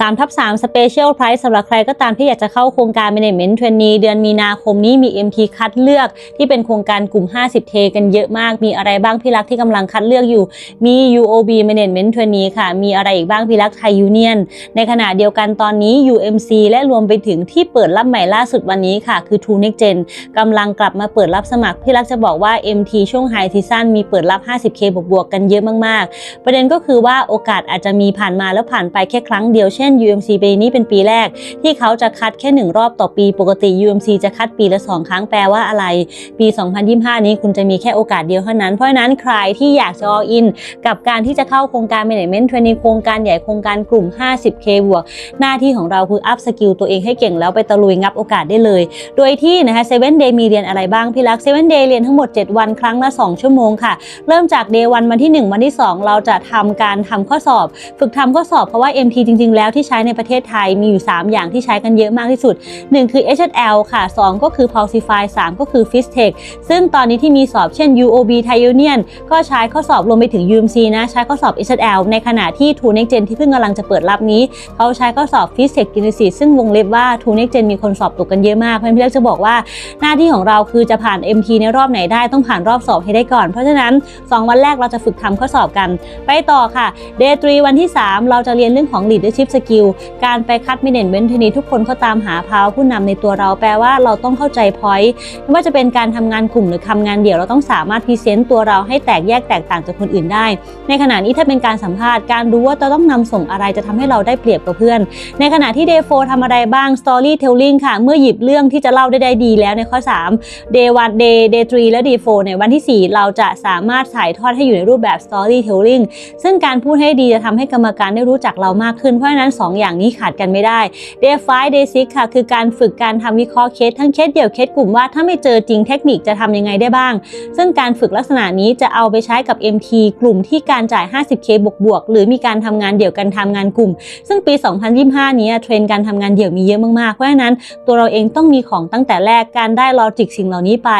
3ทับ3 Special Price สำหรับใครก็ตามที่อยากจะเข้าโครงการ Management Trainee เดือนมีนาคมนี้มี MT คัดเลือกที่เป็นโครงการกลุ่ม 50T กันเยอะมาก มีอะไรบ้างพี่รักที่กำลังคัดเลือกอยู่ มี UOB Management Trainee ค่ะ มีอะไรอีกบ้างพี่รักไทยยูเนียน ในขณะเดียวกันตอนนี้ UMC และรวมไปถึงที่เปิดรับใหม่ล่าสุดวันนี้ค่ะ คือ True Next Gen กำลังกลับมาเปิดรับสมัคร พี่รักจะบอกว่า MT ช่วง High Season มีเปิดรับ 50K บวกๆกันเยอะมากๆ ประเด็นก็คือว่าโอกาสอาจจะมีผ่านมาแล้วผ่านไปแค่ครั้งเดียวเช่น UMC ปีนี้เป็นปีแรก ที่เขาจะคัดแค่หนึ่งรอบต่อปี ปกติ UMC จะคัดปีละ 2 ครั้งแปลว่าอะไร ปี 2025 นี้คุณจะมีแค่โอกาสเดียวเท่านั้น เพราะฉะนั้นใครที่อยากจะ all in กับการที่จะเข้าโครงการ Management Training โครงการใหญ่โครงการกลุ่ม 50K บวก หน้าที่ของเราคือ up skill ตัวเองให้เก่งแล้วไปตะลุยงับโอกาสได้เลย โดยที่นะคะ 7 day มีเรียนอะไรบ้างพี่รัก 7 day เรียนทั้งหมด 7 วันครั้งละ 2 ชั่วโมงค่ะ เริ่มจาก day 1วันที่ 1 วันที่ 2 เราจะทำการทำข้อสอบ ฝึกทำข้อสอบเพราะว่า MT จริง ๆ แล้วที่ใช้ในประเทศไทยมีอยู่ 3 อย่างที่ใช้กันเยอะมากที่สุด 1 คือ HL ค่ะ 2 ก็คือ Pulsify 3 ก็คือ Fistech ซึ่งตอนนี้ที่มีสอบเช่น UOB Thai Union ก็ใช้ข้อสอบรวมไปถึง UMC นะใช้ข้อสอบ HL ในขณะที่ True Next Gen ที่เพิ่งกำลังจะเปิดรับนี้ เขาใช้ข้อสอบ Fistech Genesis ซึ่งวงเล็บว่า True Next Gen มีคนสอบตกกันเยอะมากเพราะฉะนั้นพี่เล็กจะบอกว่าหน้าที่ของเราคือจะผ่าน MT ในรอบไหนได้ต้องผ่านรอบสอบให้ได้ก่อน เพราะฉะนั้น 2 วันแรกเราจะฝึกทำข้อสอบกัน ไปต่อค่ะ Day 3วันที่ 3 เราจะเรียนเรื่องของ leadership skill การไปคัด management ทีนี้ทุกคนเขาตามหาพาวผู้นำในตัวเราแปลว่าเราต้องเข้าใจ point ไม่ว่าจะเป็นการทำงานกลุ่มหรือทำงานเดี่ยวเราต้องสามารถพรีเซนต์ตัวเราให้แตกแยกแตกต่างจากคนอื่นได้ ในขณะนี้ถ้าเป็นการสัมภาษณ์การรู้ว่าเราต้องนำส่งอะไรจะทำให้เราได้เปรียบกับเพื่อน ในขณะที่ day 4ทำอะไรบ้าง storytelling ค่ะ เมื่อหยิบเรื่องที่จะเล่าได้ได,ดีแล้วในข้อ3 day 1 day day 3และ day 4ในวันที่ 4 เราจะสามารถถ่ายทอดให้อยู่ในรูปแบบ storytelling ซึ่งการพูดให้ดีจะทำให้กรรมการได้รู้จักเรามากขึ้น เพราะฉะนั้น2ออย่างนี้ขาดกันไม่ได้ day 5 day 6ค่ะ คือการฝึกการทำวิเคราะห์เคสทั้งเคสเดี่ยวเคสกลุ่มว่าถ้าไม่เจอจริงเทคนิคจะทำยังไงได้บ้าง ซึ่งการฝึกลักษณะนี้จะเอาไปใช้กับ MT กลุ่มที่การจ่าย 50K บวกบวกหรือมีการทำงานเดี่ยวกันทำงานกลุ่ม ซึ่งปี 2025 นี้เทรนด์การทำงานเดี่ยวมีเยอะมากๆ เพราะฉะนั้นตัวเราเองต้องมีของตั้งแต่แรกการได้ลอจิกสิ่งเหล่านี้ไป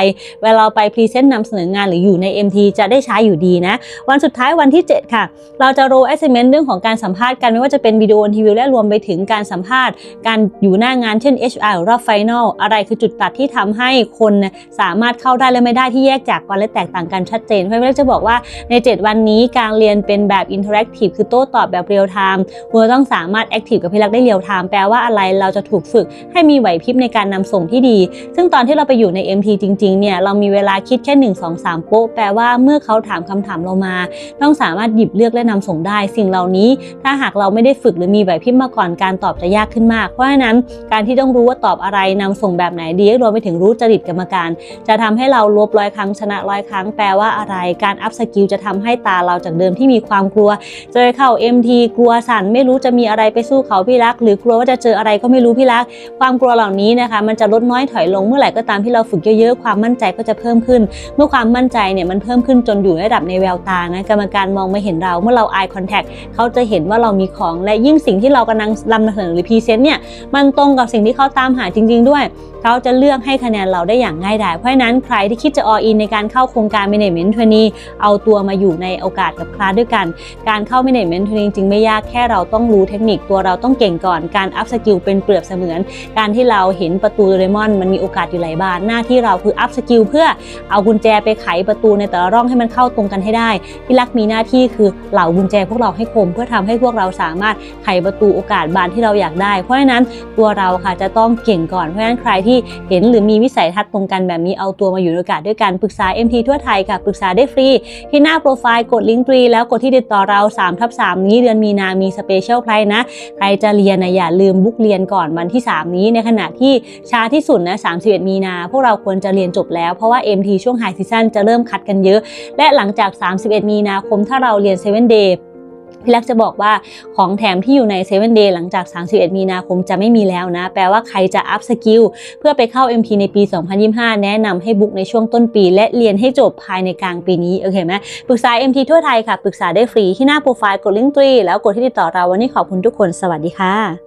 เวลาเราไปพรีเซนต์นำเสนองานหรืออยู่ใน MT จะได้ใช้อยู่ดีนะ วันสุดท้ายวันที่ 7 ค่ะ เราจะโร assignment เรื่องของการสัมภาษณ์กันไม่ว่าจะเป็นวิดีโอทีวีและรวมไปถึงการสัมภาษณ์ การอยู่หน้างานเช่น HR รอรอบ Final อะไรคือจุดตัดที่ทำให้คนสามารถเข้าได้และไม่ได้ที่แยกจากกันและแตกต่างกันชัดเจนเพราะฉะนั้นจะบอกว่าใน 7 วันนี้การเรียนเป็นแบบ interactive คือโต้ตอบแบบเรียลไทม์คุณต้องสามารถ active กับพี่รักได้เรียลไทม์แปลว่าอะไรเราจะถูกฝึกให้มีไหวพริบในการนำส่งที่ดี ซึ่งตอนที่เราไปอยู่ใน MT จริงๆเนี่ยเรามีเวลาคิดแค่1 2 3โป๊ะแปลว่าเมื่อเขาถามคำถามเรามา ต้องสามารถหยิบเลือกและนำส่งได้ สิ่งเหล่านี้ถ้าหากเราไม่ได้ฝึกหรือมีไหวพริบมาก่อนการตอบจะยากขึ้นมากเพราะฉะนั้นการที่ต้องรู้ว่าตอบอะไรนำส่งแบบไหนดีรวมไปถึงรู้จริตกรรมการ จะทำให้เราลบร้อยครั้งชนะร้อยครั้งแปลว่าอะไร การอัพสกิลจะทำให้ตาเราจากเดิมที่มีความกลัว เจอเข้า MT กลัวสั่นไม่รู้จะมีอะไรไปสู้เขาพี่รัก หรือกลัวว่าจะเจออะไรก็ไม่รู้พี่รัก ความกลัวเหล่านี้นะคะ มันจะลดน้อยถอยลงเมื่อไหร่ก็ตามที่เราฝึกเยอะๆความมั่นใจก็จะเพิ่มขึ้น เมื่อความมั่นใจเนี่ยมันเพิ่มขึ้นจนอยู่ในระดับในแววตานะกรรมการมองไม่เห็นเราเมื่อเรา eye contact เขาจะเห็นว่าเรามีของและยิ่งสิ่งที่เรากำลังนำเสนอหรือพรีเซนต์เนี่ยมันตรงกับสิ่งที่เขาตามหาจริง ๆ ด้วย เขาจะเลือกให้คะแนนเราได้อย่างง่ายดายเพราะฉะนั้นใครที่คิดจะ all in ในการเข้าโครงการ management t r a i n e เอาตัวมาอยู่ในโอกาสกับคลาสด้วยกัน การเข้า management training จริงไม่ยากแค่เราต้องรู้เทคนิคตัวเราต้องเก่งก่อนการ up skill เป็นเปรียบเสมือน การที่เราเห็นประตูโดเรมอนมันมีโอกาสอยู่หลายบานหน้าที่เราคือ up skill เพื่อเอากุญแจไปไขประตูในแต่ละร่องให้มันเข้าตรงกันให้ได้พี่ลักมีหน้าที่คือเหล่ากุญแจพวกเราให้คมเพื่อทำให้พวกเราสามารถไขประตูโอกาสบานที่เราอยากได้ เพราะฉะนั้นตัวเราค่ะจะต้องเก่งก่อน เพราะฉะนั้นใครที่เห็นหรือมีวิสัยทัศน์ตรงกันแบบนี้เอาตัวมาอยู่ในโอกาสด้วยกันปรึกษา MT ทั่วไทยค่ะปรึกษาได้ฟรี ที่หน้าโปรไฟล์กดลิงก์ตรีแล้วกดที่ติดต่อเรา3ทับ3นี้เดือนมีนามีสเปเชียลไพร์นะ ใครจะเรียนนะอย่าลืมบุ๊กเรียนก่อนวันที่ 3 นี้ในขณะที่ช้าที่สุดนะ31 มีนา พวกเราควรจะเรียนจบแล้วเพราะว่า MT ช่วงไฮซีซั่นจะเริ่มคัดกันเยอะ และหลังจาก 31 มีนาคมถ้าเราเรียน7 day พี่ลักจะบอกว่าของแถมที่อยู่ใน7 day หลังจาก 31 มีนาคมจะไม่มีแล้วนะ แปลว่าใครจะอัพสกิลเพื่อไปเข้า MP ในปี 2025 แนะนำให้บุ๊กในช่วงต้นปี และเรียนให้จบภายในกลางปีนี้ โอเคไหมปรึกษา MT ทั่วไทยค่ะ ปรึกษาได้ฟรีที่หน้าโปรไฟล์กดลิงก์ตรีแล้วกดที่ติดต่อเราวันนี้ขอบคุณทุกคน สวัสดีค่ะ